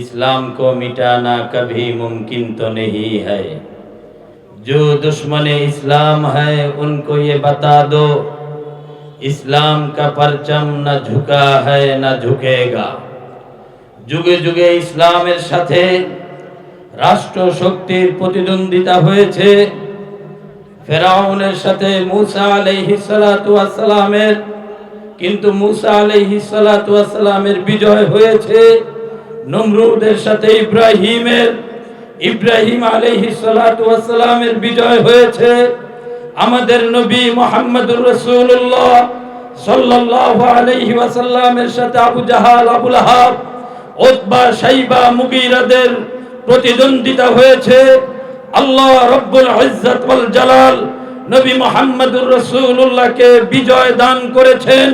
ইসলাম কো মিটানা কবি মুমকিন তো নেই হো দুশ্মনে ইসলাম হনকো ইয়ে বাতা দো। ইসলাম কা না ঝুকা হ্যা ঝুকেগা। যুগে যুগে ইসলামের সাথে রাষ্ট্র শক্তির প্রতিদ্বন্দ্বিতা হয়েছে। ফেরাউনের সাথে মুসা আলহি সালামের কিন্তু মুসা আলহি সালামের বিজয় হয়েছে। নমরুদের সাথে ইব্রাহিমের, ইব্রাহিম আলাইহিস সালাতু ওয়াস সালামের বিজয় হয়েছে। আমাদের নবী মুহাম্মদুর রাসূলুল্লাহ সাল্লাল্লাহু আলাইহি ওয়াসাল্লামের সাথে আবু জাহাল, আবুল আহাব ওতবা সাইবা মুগিরাদের প্রতিদ্বন্দ্বিতা হয়েছে। আল্লাহ রব্বুল ওয়াল জালাল নবী মুহাম্মদুর রাসূলুল্লাহকে বিজয় দান করেছেন।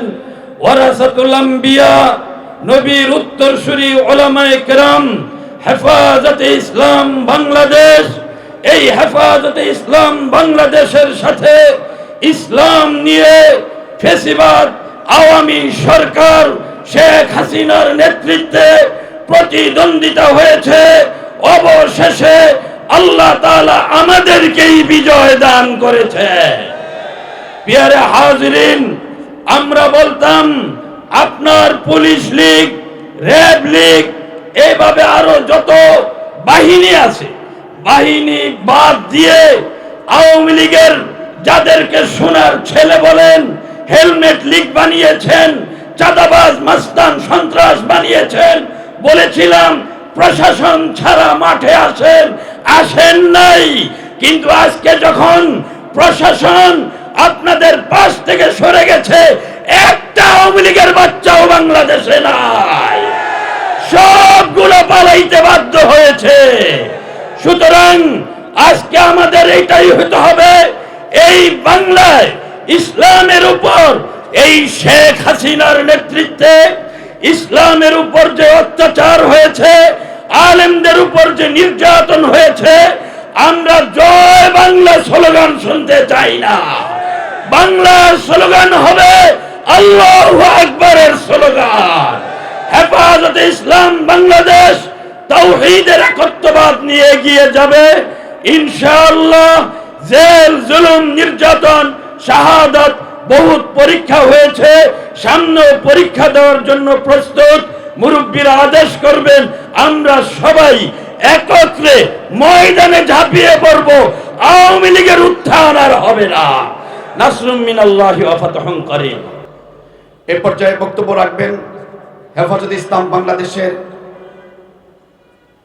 ওয়ারাসাতুল আম্বিয়া নবীর উত্তরসূরি ওলামায়ে কেরাম, হেফাজতে ইসলাম বাংলাদেশ, এই হেফাজতে ইসলাম বাংলাদেশের সাথে ইসলাম নিয়ে ফেসিবাদ আওয়ামী সরকার শেখ হাসিনার নেতৃত্বে প্রতিদ্বন্দ্বিতা হয়েছে। অবশেষে আল্লাহ তালা আমাদেরকেই বিজয় দান করেছে। পিয়ারে হাজরিন, আমরা বলতাম আপনার পুলিশ লীগ, র্যাব লীগ, এইভাবে আরও যত বাহিনী আছে, বাহিনী বাদ দিয়ে আওয়ামী লীগের যাদেরকে সোনার ছেলে বলেন, হেলমেট লীগ বানিয়েছেন, চাঁদাবাজ, মাস্তান, সন্ত্রাস বানিয়েছেন, বলেছিলাম প্রশাসন ছাড়া মাঠে আসেন আসেন নাই। কিন্তু আজকে যখন প্রশাসন আপনাদের পাশ পালাইতে বাধ্য হয়েছে। সুতরাং আজকে আমাদের এটাই হতে হবে, এই বাংলায় ইসলামের উপর, এই শেখ হাসিনার নেতৃত্বে ইসলামের উপর যে অত্যাচার হয়েছে, আলেমদের উপর যে নির্যাতন হয়েছে, আমরা জয় বাংলা স্লোগান শুনতে চাই না। বাংলার স্লোগান হবে আল্লাহ আকবরের স্লোগান। হেফাজতে ইসলাম তাওহীদের একত্ববাদ নিয়ে এগিয়ে যাবে। ইনশাআল্লাহ জেল, জুলুম, নির্যাতন, শাহাদাত বহুত পরীক্ষা হয়েছে। সামনে পরীক্ষা দেওয়ার জন্য প্রস্তুত। মুরব্বীরা আদেশ করবেন, আমরা সবাই একত্রে ময়দানে ঝাঁপিয়ে পড়ব। আওয়ামী লীগের উত্থান আর হবে না। নাসরুম মিনাল্লাহি ওয়া ফাতহুন করিম। এ পর্যায়ে বক্তব্য রাখবেন হেফাজত ইসলাম বাংলাদেশের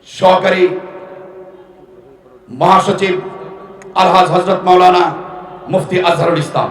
সহকারী মহাসচিব আলহাজ হজরত মাওলানা মুফতি আজহারুল ইসলাম।